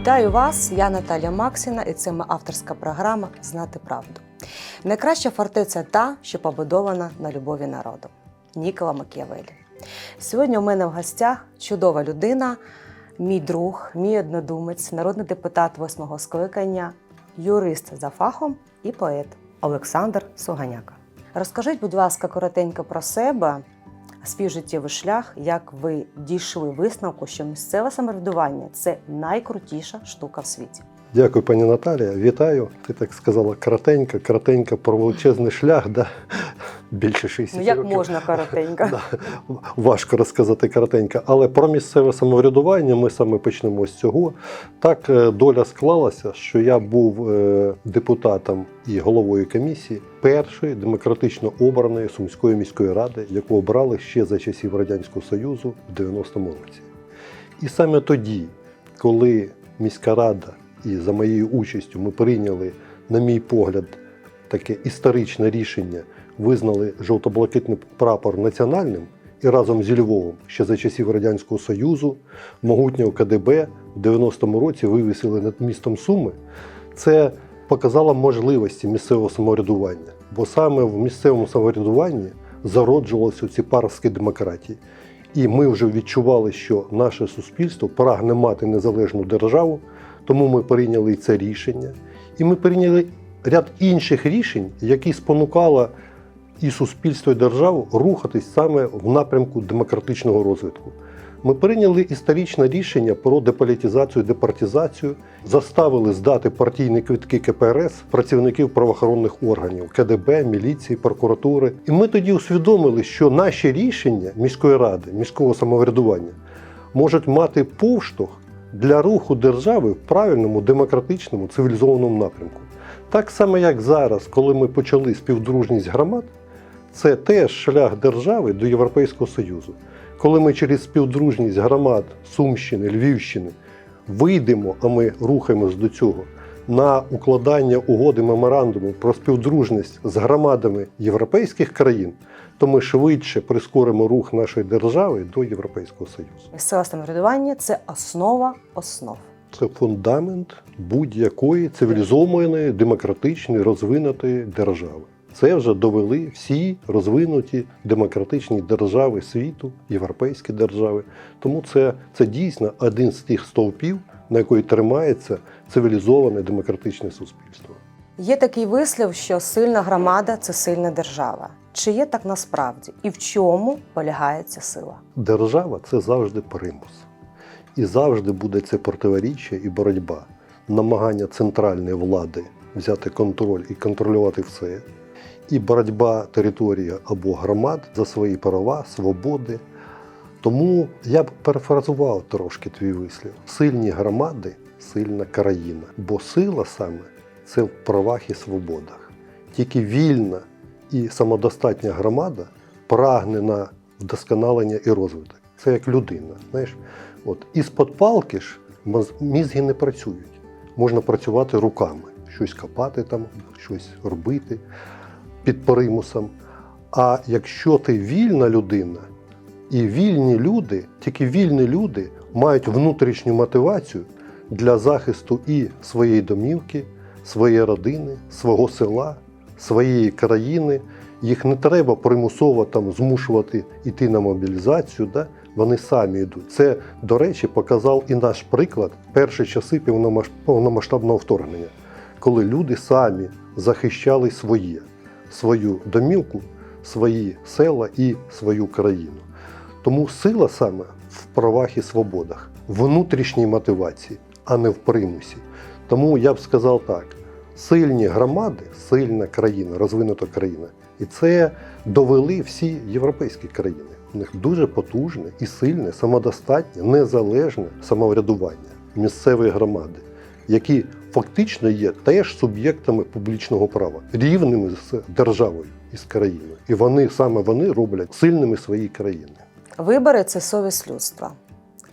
Вітаю вас! Я Наталя Максіна, і це моя авторська програма Знати правду. Найкраща фортеця та, що побудована на любові народу. Нікола Макіавелі. Сьогодні у мене в гостях чудова людина, мій друг, мій однодумець, народний депутат восьмого скликання, юрист за фахом і поет Олександр Суганяка. Розкажіть, будь ласка, коротенько про себе, свій життєвий шлях, як ви дійшли висновку, що місцеве самоврядування це найкрутіша штука в світі. Дякую, пані Наталія. Вітаю. Ти так сказала коротенько, коротенько про величезний шлях, да? більше 60 Ну як років. можна коротенько? Да. Важко розказати коротенько. Але про місцеве самоврядування ми саме почнемо з цього. Так е, доля склалася, що я був е, депутатом і головою комісії першої демократично обраної Сумської міської ради, яку обрали ще за часів Радянського Союзу в 90-му році. І саме тоді, коли міська рада і за моєю участю ми прийняли, на мій погляд, таке історичне рішення, визнали жовто-блакитний прапор національним і разом зі Львовом ще за часів Радянського Союзу, могутнього КДБ в 90-му році вивісили над містом Суми, це показало можливості місцевого самоврядування. Бо саме в місцевому самоврядуванні зароджувалися ці паростки демократії. І ми вже відчували, що наше суспільство прагне мати незалежну державу, тому ми прийняли це рішення. І ми прийняли ряд інших рішень, які спонукали і суспільство, і державу рухатись саме в напрямку демократичного розвитку. Ми прийняли історичне рішення про деполітизацію, департизацію, заставили здати партійні квитки КПРС працівників правоохоронних органів КДБ, міліції, прокуратури. І ми тоді усвідомили, що наші рішення міської ради, міського самоврядування можуть мати повштовх для руху держави в правильному, демократичному, цивілізованому напрямку. Так само, як зараз, коли ми почали співдружність громад, це теж шлях держави до Європейського Союзу. Коли ми через співдружність громад Сумщини, Львівщини вийдемо, а ми рухаємось до цього, на укладання угоди меморандуму про співдружність з громадами європейських країн, то ми швидше прискоримо рух нашої держави до Європейського Союзу. Місцеве самоврядування це основа основ. Це фундамент будь-якої цивілізованої, демократичної, розвинутої держави. Це вже довели всі розвинуті демократичні держави світу, європейські держави. Тому це, це дійсно один з тих стовпів, на якої тримається цивілізоване демократичне суспільство. Є такий вислів, що сильна громада це сильна держава. Чи є так насправді? І в чому полягає ця сила? Держава це завжди примус. І завжди буде це противоріччя і боротьба, намагання центральної влади взяти контроль і контролювати все, і боротьба території або громад за свої права, свободи. Тому я б перефразував трошки твій вислів: сильні громади, сильна країна. Бо сила саме це в правах і свободах. Тільки вільна і самодостатня громада прагне на вдосконалення і розвиток. Це як людина. Знаєш, от із-под палки ж мізги не працюють. Можна працювати руками, щось копати там, щось робити під примусом. А якщо ти вільна людина, і вільні люди, тільки вільні люди мають внутрішню мотивацію для захисту і своєї домівки, своєї родини, свого села, своєї країни. Їх не треба примусово там змушувати йти на мобілізацію. Да? Вони самі йдуть. Це, до речі, показав і наш приклад перші часи повномасштабного вторгнення, коли люди самі захищали своє, свою домівку, свої села і свою країну. Тому сила саме в правах і свободах, внутрішній мотивації, а не в примусі. Тому я б сказав так: сильні громади, сильна країна, розвинута країна. І це довели всі європейські країни. У них дуже потужне і сильне, самодостатнє, незалежне самоврядування місцевої громади, які фактично є теж суб'єктами публічного права, рівними з державою і з країною. І вони саме вони роблять сильними свої країни. Вибори це совість людства.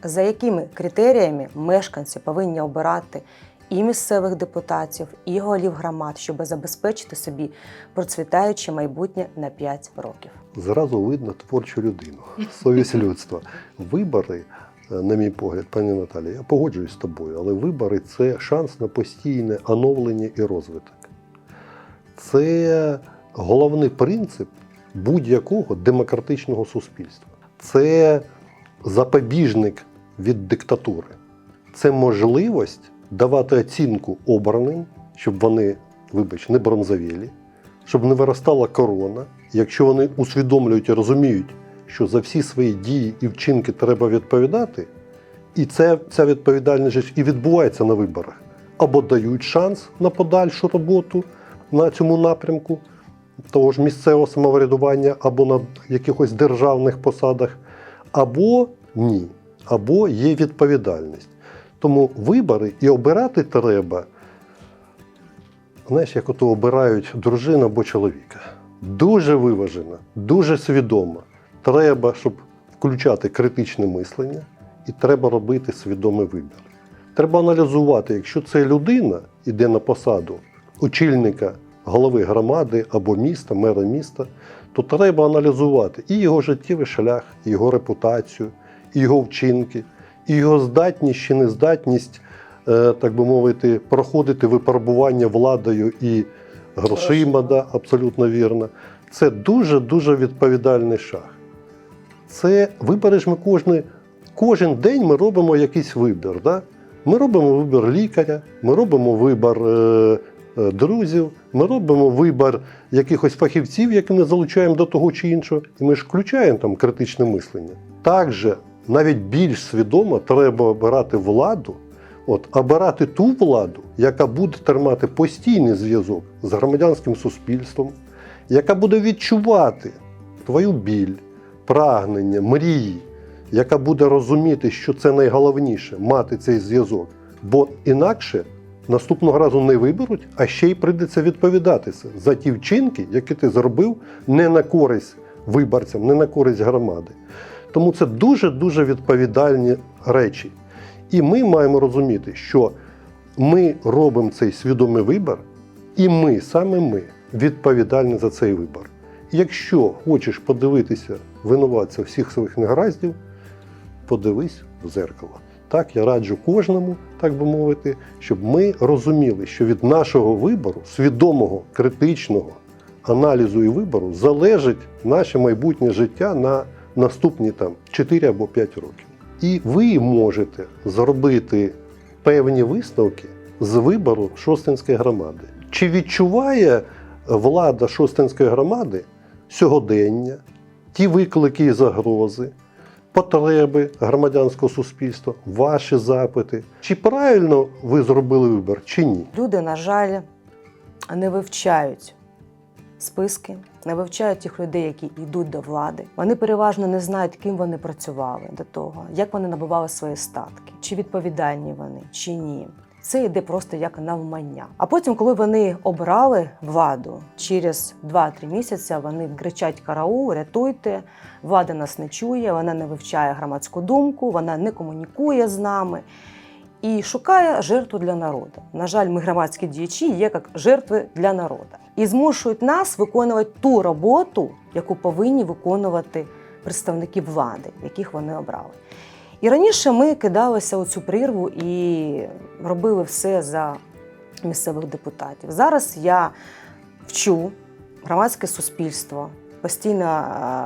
За якими критеріями мешканці повинні обирати і місцевих депутатів, і голів громад, щоб забезпечити собі процвітаюче майбутнє на 5 років? Зразу видно творчу людину, совість людства. Вибори е, на мій погляд, пані Наталі, я погоджуюсь з тобою, але вибори це шанс на постійне оновлення і розвиток. Це головний принцип будь-якого демократичного суспільства. Це запобіжник від диктатури. Це можливість давати оцінку обраним, щоб вони, вибач, не бронзовілі, щоб не виростала корона. Якщо вони усвідомлюють і розуміють, що за всі свої дії і вчинки треба відповідати, і це, ця відповідальність і відбувається на виборах. Або дають шанс на подальшу роботу на цьому напрямку того ж місцевого самоврядування, або на якихось державних посадах, або ні, або є відповідальність. Тому вибори і обирати треба, знаєш, як ото обирають дружину або чоловіка. Дуже виважено, дуже свідомо. Треба, щоб включати критичне мислення, і треба робити свідомий вибір. Треба аналізувати, якщо це людина йде на посаду очільника голови громади або міста, мера міста, то треба аналізувати і його життєвий шлях, і його репутацію, і його вчинки, і його здатність чи нездатність, е, так би мовити, проходити випробування владою і грошима, да, абсолютно вірно. Це дуже-дуже відповідальний шаг. Це вибори ж ми кожен, кожен день ми робимо якийсь вибір. Да? Ми робимо вибір лікаря, ми робимо вибір е, е, друзів, ми робимо вибір якихось фахівців, які ми залучаємо до того чи іншого, і ми ж включаємо там критичне мислення. Також навіть більш свідомо треба обирати владу, от, обирати ту владу, яка буде тримати постійний зв'язок з громадянським суспільством, яка буде відчувати твою біль, прагнення, мрії, яка буде розуміти, що це найголовніше мати цей зв'язок. Бо інакше наступного разу не виберуть, а ще й прийдеться відповідатися за ті вчинки, які ти зробив не на користь виборцям, не на користь громади. Тому це дуже-дуже відповідальні речі. І ми маємо розуміти, що ми робимо цей свідомий вибір, і ми, саме ми, відповідальні за цей вибір. Якщо хочеш подивитися винуватця всіх своїх негараздів, подивись в зеркало. Так, я раджу кожному, так би мовити, щоб ми розуміли, що від нашого вибору, свідомого, критичного аналізу і вибору, залежить наше майбутнє життя на наступні там 4 або 5 років. І ви можете зробити певні висновки з вибору Шостинської громади. Чи відчуває влада Шостинської громади сьогодення, ті виклики і загрози, потреби громадянського суспільства, ваші запити? Чи правильно ви зробили вибір, чи ні? Люди, на жаль, не вивчають списки, не вивчають тих людей, які йдуть до влади. Вони переважно не знають, ким вони працювали до того, як вони набували свої статки, чи відповідальні вони, чи ні. Це йде просто як навмання. А потім, коли вони обрали владу, через 2-3 місяці вони кричать караул, рятуйте, влада нас не чує, вона не вивчає громадську думку, вона не комунікує з нами і шукає жертву для народу. На жаль, ми громадські діячі є як жертви для народу і змушують нас виконувати ту роботу, яку повинні виконувати представники влади, яких вони обрали. І раніше ми кидалися у цю прірву і робили все за місцевих депутатів. Зараз я вчу громадське суспільство, постійно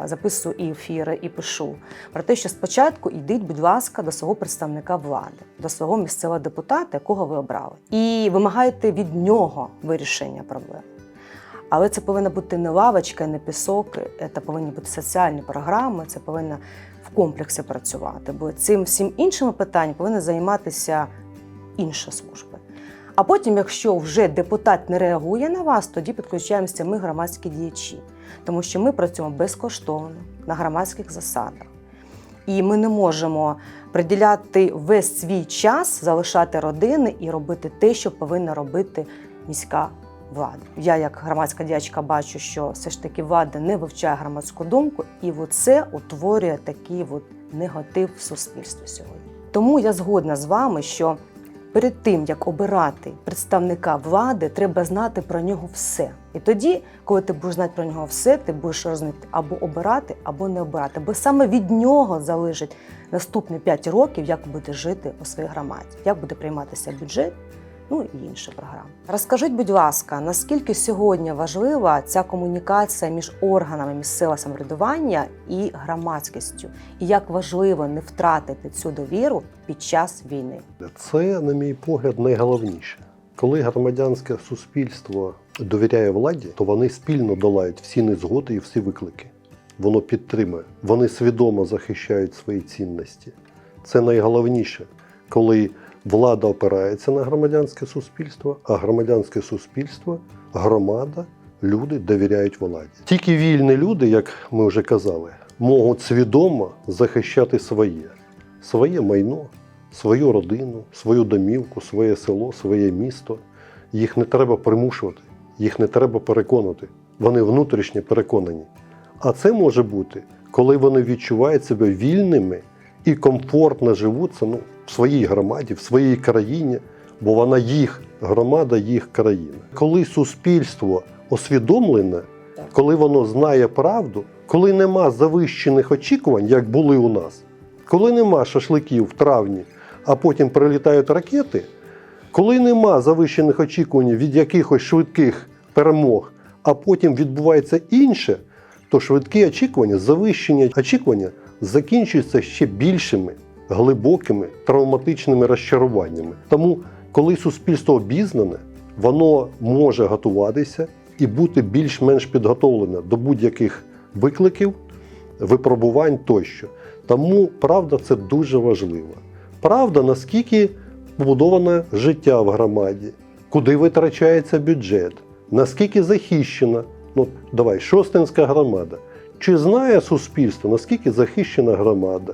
е, записую і ефіри, і пишу про те, що спочатку йдіть, будь ласка, до свого представника влади, до свого місцевого депутата, якого ви обрали, і вимагайте від нього вирішення проблем. Але це повинна бути не лавочка, не пісок, це повинні бути соціальні програми, це повинно в комплексі працювати. Бо цим всім іншими питаннями повинна займатися інша служба. А потім, якщо вже депутат не реагує на вас, тоді підключаємося ми, громадські діячі, тому що ми працюємо безкоштовно на громадських засадах. І ми не можемо приділяти весь свій час, залишати родини і робити те, що повинна робити міська влада. Я, як громадська діячка, бачу, що все ж таки влада не вивчає громадську думку, і це утворює такий от негатив в суспільстві сьогодні. Тому я згодна з вами, що перед тим як обирати представника влади, треба знати про нього все. І тоді, коли ти будеш знати про нього все, ти будеш розуміти або обирати, або не обирати. Бо саме від нього залежить наступні 5 років, як буде жити у своїй громаді, як буде прийматися бюджет, ну і інші програми. Розкажіть, будь ласка, наскільки сьогодні важлива ця комунікація між органами місцевого самоврядування і громадськістю, і як важливо не втратити цю довіру під час війни? Це, на мій погляд, найголовніше. Коли громадянське суспільство довіряє владі, то вони спільно долають всі незгоди і всі виклики. Воно підтримує, вони свідомо захищають свої цінності. Це найголовніше, коли влада опирається на громадянське суспільство, а громадянське суспільство, громада, люди довіряють владі. Тільки вільні люди, як ми вже казали, можуть свідомо захищати своє, своє майно, свою родину, свою домівку, своє село, своє місто. Їх не треба примушувати, їх не треба переконати. Вони внутрішньо переконані. А це може бути, коли вони відчувають себе вільними і комфортно живуться ну, в своїй громаді, в своїй країні, бо вона їх громада, їх країна. Коли суспільство освідомлене, коли воно знає правду, коли нема завищених очікувань, як були у нас, коли нема шашликів в травні, а потім прилітають ракети, коли нема завищених очікувань від якихось швидких перемог, а потім відбувається інше, то швидкі очікування, завищені очікування закінчуються ще більшими, глибокими травматичними розчаруваннями. Тому, коли суспільство обізнане, воно може готуватися і бути більш-менш підготовлене до будь-яких викликів, випробувань тощо. Тому правда це дуже важливо. Правда, наскільки побудоване життя в громаді, куди витрачається бюджет, наскільки захищена. Ну, давай, Шостинська громада. Чи знає суспільство, наскільки захищена громада?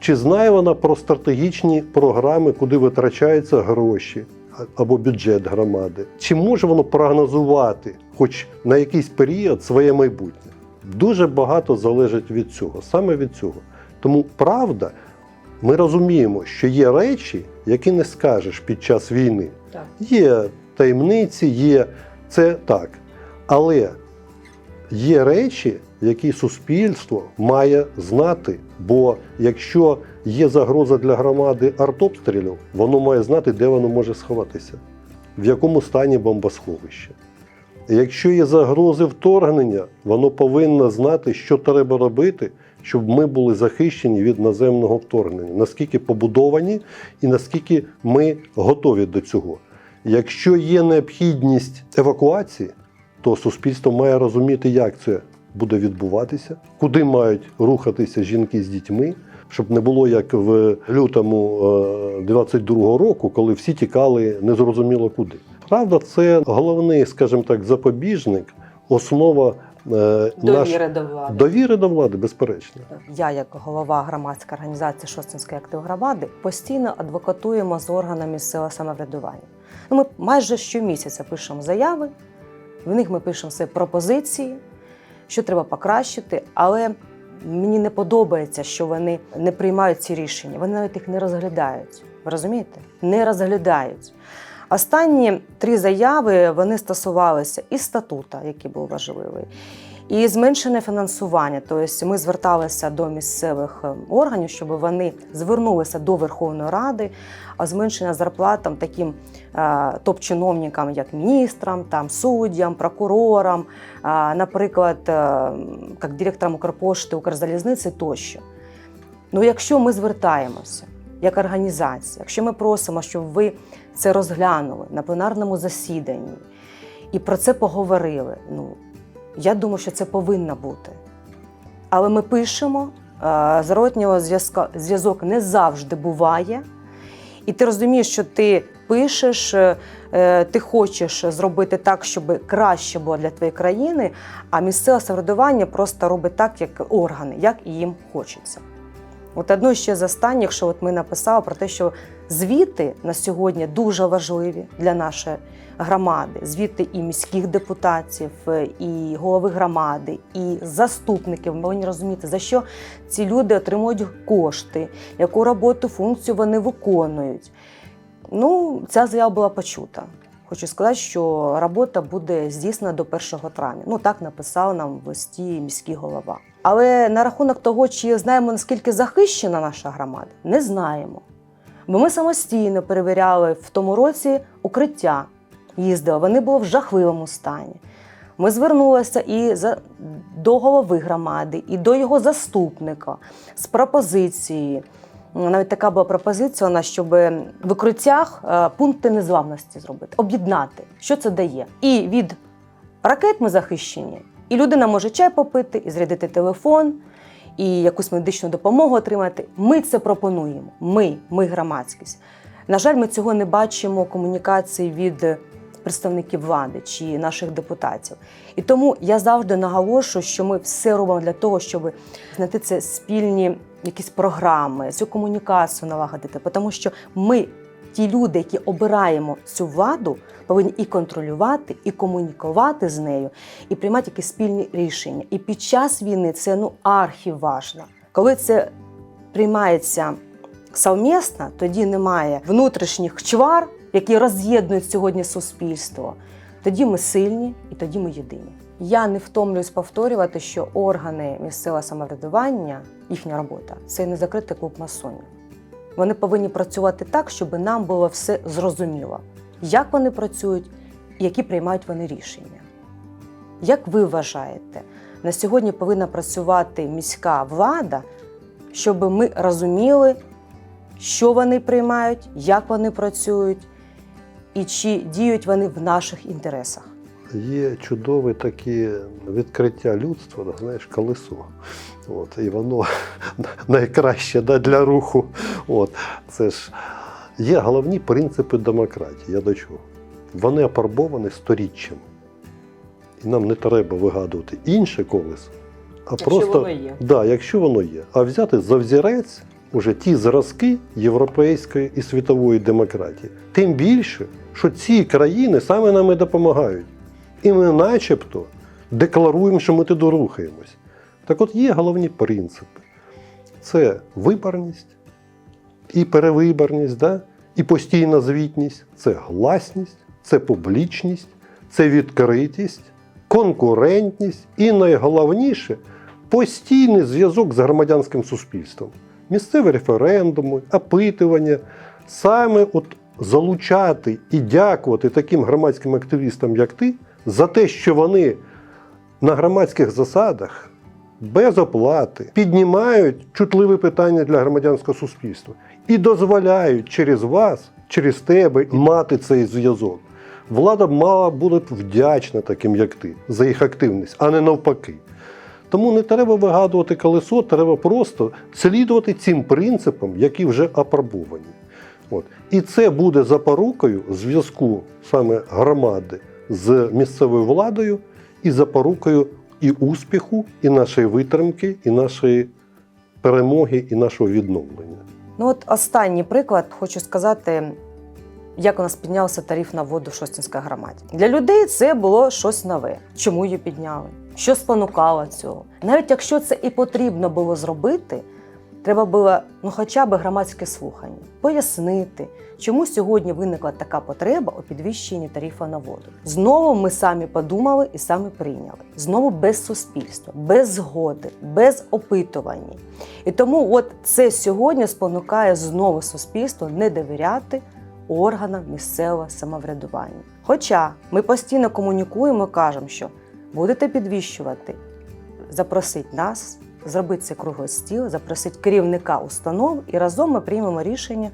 Чи знає вона про стратегічні програми, куди витрачаються гроші або бюджет громади? Чи може воно прогнозувати хоч на якийсь період своє майбутнє? Дуже багато залежить від цього, саме від цього. Тому правда, ми розуміємо, що є речі, які не скажеш під час війни. Так. Є таємниці, є це так. Але є речі, які суспільство має знати. Бо якщо є загроза для громади артобстрілів, воно має знати, де воно може сховатися, в якому стані бомбосховище. Якщо є загрози вторгнення, воно повинно знати, що треба робити, щоб ми були захищені від наземного вторгнення, наскільки побудовані і наскільки ми готові до цього. Якщо є необхідність евакуації, то суспільство має розуміти, як це буде відбуватися, куди мають рухатися жінки з дітьми, щоб не було як в лютому 22-го року, коли всі тікали незрозуміло куди. Правда, це головний, скажімо так, запобіжник, основа е, наш... Довіри до влади. довіри до влади, безперечно. Я, як голова громадської організації Шостинської актив громади, постійно адвокатуємо з органами місцевого самоврядування. Ну, ми майже щомісяця пишемо заяви, в них ми пишемо свої пропозиції, що треба покращити, але мені не подобається, що вони не приймають ці рішення. Вони навіть їх не розглядають. Ви розумієте? Не розглядають. Останні три заяви вони стосувалися і статута, який був важливий, і зменшене фінансування. Тобто ми зверталися до місцевих е, органів, щоб вони звернулися до Верховної Ради, а зменшення зарплат там, таким е, топ-чиновникам, як міністрам, там, суддям, прокурорам, е, наприклад, е, як директорам Укрпошти, Укрзалізниці тощо. Ну, якщо ми звертаємося як організація, якщо ми просимо, щоб ви це розглянули на пленарному засіданні і про це поговорили, ну я думаю, що це повинно бути. Але ми пишемо, е, зворотнього зв'язок не завжди буває. І ти розумієш, що ти пишеш, е, е, ти хочеш зробити так, щоб краще було для твоєї країни, а місцеве самоврядування просто робить так, як органи, як і їм хочеться. От одно ще з останніх, що от ми написали про те, що звіти на сьогодні дуже важливі для нашої громади. Звіти і міських депутатів, е, і голови громади, і заступників. Ми повинні розуміти, за що ці люди отримують кошти, яку роботу, функцію вони виконують. Ну, ця заява була почута. Хочу сказати, що робота буде здійснена до 1 травня. Ну так написав нам в листі міський голова. Але на рахунок того, чи знаємо наскільки захищена наша громада, не знаємо. Бо ми самостійно перевіряли в тому році укриття, їздили, вони були в жахливому стані. Ми звернулися і до голови громади, і до його заступника з пропозицією. Навіть така була пропозиція, нас, щоб в укриттях е, пункти незламності зробити, об'єднати. Що це дає? І від ракет ми захищені, і людина може чай попити, і зарядити телефон, і якусь медичну допомогу отримати. Ми це пропонуємо. Ми, ми громадськість. На жаль, ми цього не бачимо комунікації від представників влади чи наших депутатів. І тому я завжди наголошую, що ми все робимо для того, щоб знайти це спільні якісь програми, цю комунікацію налагодити. Тому що ми, ті люди, які обираємо цю владу, повинні і контролювати, і комунікувати з нею, і приймати якісь спільні рішення. І під час війни це ну архіважно. Коли це приймається совмісно, тоді немає внутрішніх чвар, які роз'єднують сьогодні суспільство. Тоді ми сильні і тоді ми єдині. Я не втомлююсь повторювати, що органи місцевого самоврядування, їхня робота це не закритий клуб масонів. Вони повинні працювати так, щоб нам було все зрозуміло, як вони працюють які приймають вони рішення. Як ви вважаєте, на сьогодні повинна працювати міська влада, щоб ми розуміли, що вони приймають, як вони працюють і чи діють вони в наших інтересах? Є чудове таке відкриття людства, да, знаєш, колесо. От, і воно найкраще да, для руху. От, це ж є головні принципи демократії. Я до чого? Вони опарбовані сторіччями. І нам не треба вигадувати інше колесо, а просто є. Да, якщо воно є. А взяти за взірець уже ті зразки європейської і світової демократії. Тим більше, що ці країни саме нам і допомагають. І ми начебто декларуємо, що ми туди рухаємось. Так от є головні принципи: це виборність і перевиборність, да? і постійна звітність, це гласність, це публічність, це відкритість, конкурентність і найголовніше постійний зв'язок з громадянським суспільством. Місцеві референдуми, опитування, саме от залучати і дякувати таким громадським активістам, як ти, за те, що вони на громадських засадах без оплати піднімають чутливі питання для громадянського суспільства і дозволяють через вас, через тебе мати цей зв'язок. Влада мала бути вдячна таким, як ти, за їх активність, а не навпаки. Тому не треба вигадувати колесо, треба просто слідувати цим принципам, які вже опробовані. От. І це буде запорукою зв'язку саме громади з місцевою владою і запорукою і успіху, і нашої витримки, і нашої перемоги, і нашого відновлення. Ну от останній приклад хочу сказати, як у нас піднявся тариф на воду в Шостінській громаді. Для людей це було щось нове. Чому її підняли? Що спонукало цього? Навіть якщо це і потрібно було зробити, треба було ну, хоча б громадське слухання, пояснити, чому сьогодні виникла така потреба у підвищенні тарифу на воду. Знову ми самі подумали і самі прийняли. Знову без суспільства, без згоди, без опитування. І тому от це сьогодні спонукає знову суспільство не довіряти органам місцевого самоврядування. Хоча ми постійно комунікуємо, кажемо, що будете підвищувати, запросіть нас, зробити цей круглий стіл, запросити керівника установ і разом ми приймемо рішення,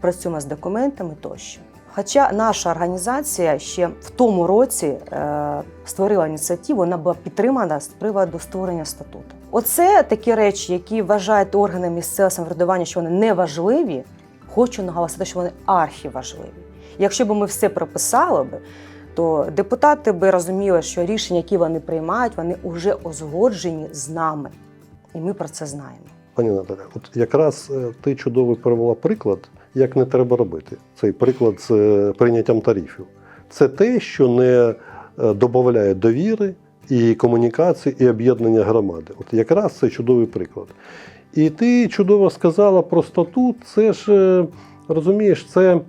працюємо з документами тощо. Хоча наша організація ще в тому році е, створила ініціативу, вона була підтримана з приводу створення статуту. Оце такі речі, які вважають органи місцевого самоврядування, що вони не важливі. Хочу наголосити, що вони архіважливі. Якщо б ми все прописали би, то депутати би розуміли, що рішення, які вони приймають, вони вже узгоджені з нами. І ми про це знаємо. Пані Наталя, от якраз е, ти чудово привела приклад, як не треба робити. Цей приклад з е, прийняттям тарифів. Це те, що не е, додає довіри і комунікації, і об'єднання громади. От якраз це чудовий приклад. І ти чудово сказала про статут. Це ж розумієш, це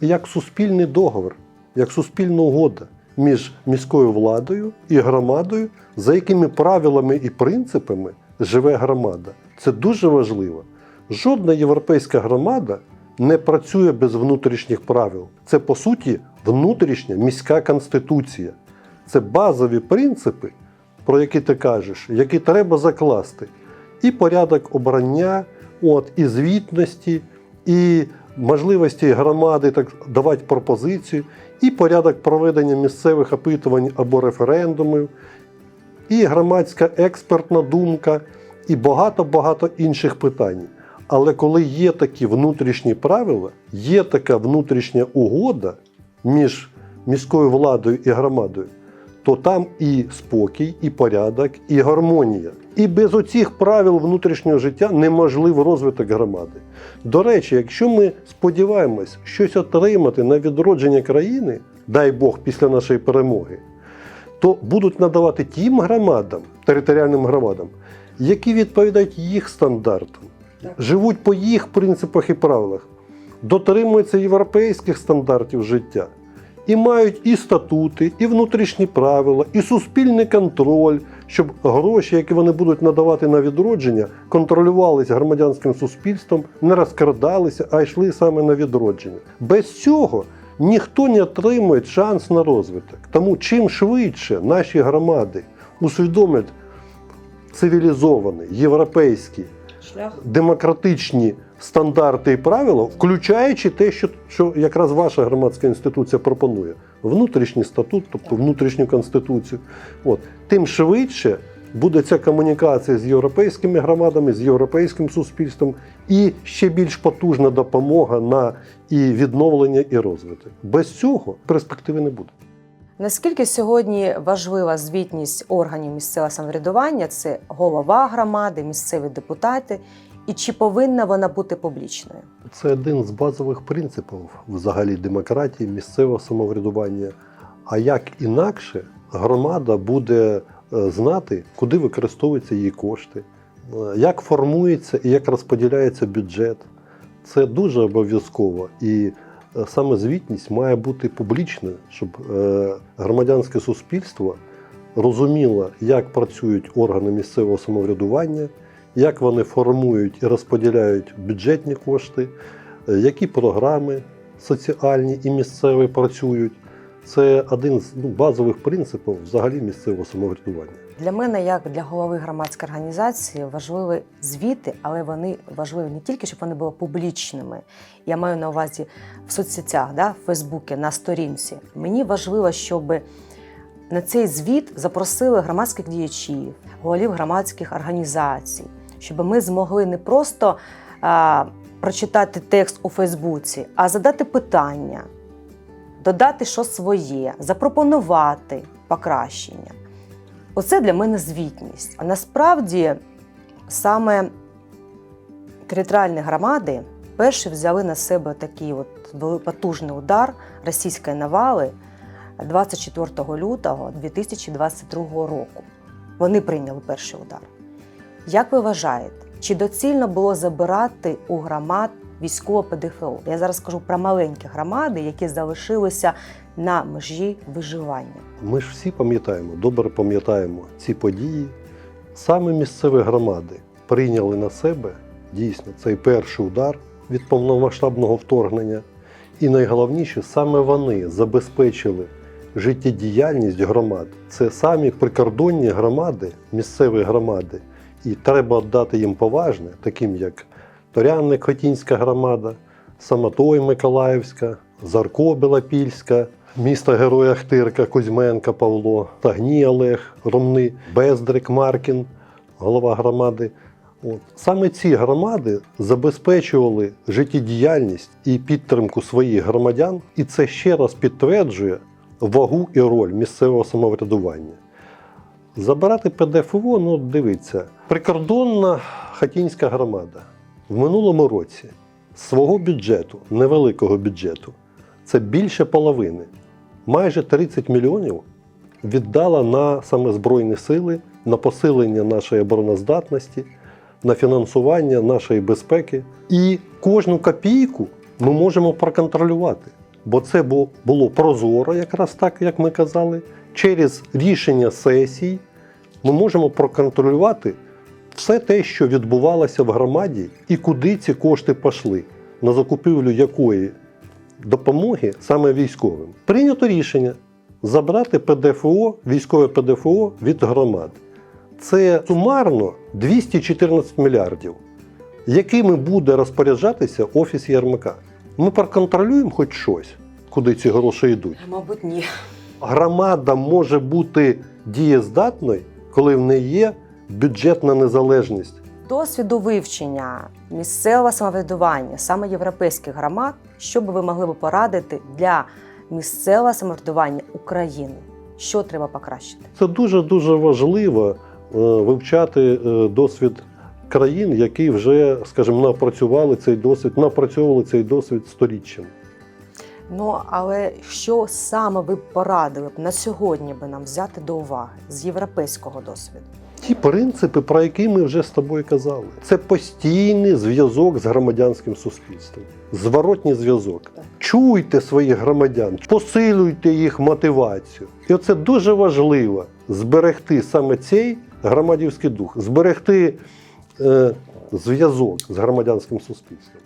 як суспільний договір. як суспільна угода між міською владою і громадою, за якими правилами і принципами живе громада. Це дуже важливо. Жодна європейська громада не працює без внутрішніх правил. Це по суті внутрішня міська конституція. Це базові принципи, про які ти кажеш, які треба закласти. І порядок обрання, от, і звітності, і можливості громади так давати пропозицію, і порядок проведення місцевих опитувань або референдумів, і громадська експертна думка, і багато-багато інших питань. Але коли є такі внутрішні правила, є така внутрішня угода між міською владою і громадою, то там і спокій, і порядок, і гармонія. І без оцих правил внутрішнього життя неможливий розвиток громади. До речі, якщо ми сподіваємось щось отримати на відродження країни, дай Бог після нашої перемоги, то будуть надавати тим громадам, територіальним громадам, які відповідають їх стандартам, живуть по їх принципах і правилах, дотримуються європейських стандартів життя і мають і статути, і внутрішні правила, і суспільний контроль, щоб гроші, які вони будуть надавати на відродження, контролювалися громадянським суспільством, не розкрадалися, а йшли саме на відродження. Без цього ніхто не отримує шанс на розвиток. Тому чим швидше наші громади усвідомлять цивілізований, європейський, Шлях. демократичні стандарти і правила, включаючи те, що, що якраз ваша громадська інституція пропонує: внутрішній статут, тобто внутрішню конституцію. От тим швидше буде ця комунікація з європейськими громадами, з європейським суспільством, і ще більш потужна допомога на і відновлення і розвиток. Без цього перспективи не буде. Наскільки сьогодні важлива звітність органів місцевого самоврядування? Це голова громади, місцеві депутати, і чи повинна вона бути публічною? Це один з базових принципів взагалі демократії, місцевого самоврядування. А як інакше громада буде знати, куди використовуються її кошти, е, як формується і як розподіляється бюджет. Це дуже обов'язково. І е, саме звітність має бути публічною, щоб е, громадянське суспільство розуміло, як працюють органи місцевого самоврядування, як вони формують і розподіляють бюджетні кошти, е, які програми соціальні і місцеві працюють. Це один з ну, базових принципів взагалі місцевого самоврядування. Для мене, як для голови громадської організації, важливі звіти, але вони важливі не тільки, щоб вони були публічними. Я маю на увазі в соцсетях, да, в Фейсбуці, на сторінці. Мені важливо, щоб на цей звіт запросили громадських діячів, голів громадських організацій, щоб ми змогли не просто а, прочитати текст у Фейсбуці, а задати питання, додати щось своє, запропонувати покращення. Оце для мене звітність. А насправді саме територіальні громади перші взяли на себе такий от потужний удар російської навали 24 лютого 2022 року. Вони прийняли перший удар. Як ви вважаєте, чи доцільно було забирати у громад військове ПДФО? Я зараз кажу про маленькі громади, які залишилися на межі виживання. Ми ж всі пам'ятаємо, добре пам'ятаємо ці події. Саме місцеві громади прийняли на себе дійсно цей перший удар від повномасштабного вторгнення. І найголовніше, саме вони забезпечили життєдіяльність громад. Це самі прикордонні громади, місцеві громади. І треба дати їм поважне, таким як Торянник Хотінська громада, Самотой Миколаївська, Зарко Белопільська, місто Героя Хтирка, Кузьменка Павло, Тагній Олег, Ромни, Бездрик Маркін, голова громади. От. Саме ці громади забезпечували життєдіяльність і підтримку своїх громадян, і це ще раз підтверджує вагу і роль місцевого самоврядування. Забирати ПДФО, ну дивіться, прикордонна хатінська громада в минулому році свого бюджету, невеликого бюджету, це більше половини, майже 30 мільйонів віддала на саме Збройні сили, на посилення нашої обороноздатності, на фінансування нашої безпеки. І кожну копійку ми можемо проконтролювати. бо це було прозоро, якраз так, як ми казали. Через рішення сесій ми можемо проконтролювати все те, що відбувалося в громаді, і куди ці кошти пішли, на закупівлю якої допомоги саме військовим. Прийнято рішення забрати ПДФО, військове ПДФО від громад. Це сумарно 214 мільярдів, якими буде розпоряджатися Офіс Єрмака. Ми проконтролюємо хоч щось, куди ці гроші йдуть. Мабуть, ні. Громада може бути дієздатною, коли в неї є бюджетна незалежність. Досвіду вивчення місцевого самоврядування, саме європейських громад, що би ви могли б порадити для місцевого самоврядування України? Що треба покращити? Це дуже дуже важливо е, вивчати е, досвід країн, які вже, скажімо, напрацювали цей досвід, напрацьовували цей досвід сторіччями. Ну але що саме ви б порадили б на сьогодні би нам взяти до уваги з європейського досвіду? Ті принципи, про які ми вже з тобою казали, це постійний зв'язок з громадянським суспільством, зворотній зв'язок. Чуйте своїх громадян, посилюйте їх мотивацію. І оце дуже важливо зберегти саме цей громадівський дух, зберегти е, зв'язок з громадянським суспільством.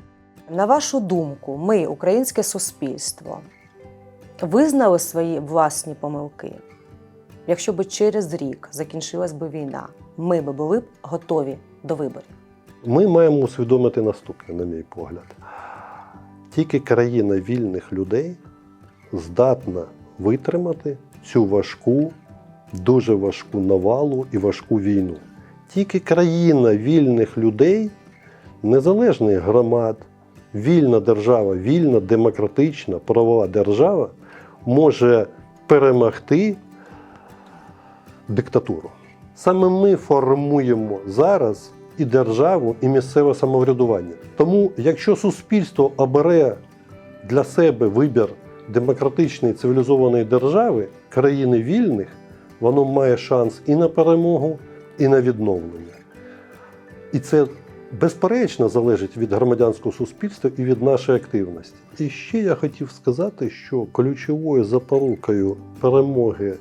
На вашу думку, ми, українське суспільство, визнали свої власні помилки? Якщо б через рік закінчилась би війна, ми б були б готові до виборів. Ми маємо усвідомити наступне, на мій погляд. Тільки країна вільних людей здатна витримати цю важку, дуже важку навалу і важку війну. Тільки країна вільних людей, незалежних громад, вільна держава, вільна, демократична, правова держава може перемогти диктатуру. Саме ми формуємо зараз і державу, і місцеве самоврядування. Тому, якщо суспільство обере для себе вибір демократичної цивілізованої держави, країни вільних, воно має шанс і на перемогу, і на відновлення. І це безперечно залежить від громадянського суспільства і від нашої активності. І ще я хотів сказати, що ключовою запорукою перемоги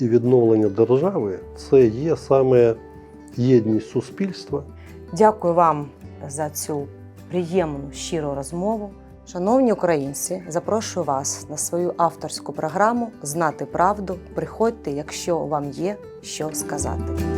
і відновлення держави це є саме єдність суспільства. Дякую вам за цю приємну щиру розмову. Шановні українці, запрошую вас на свою авторську програму Знати правду. Приходьте, якщо вам є що сказати.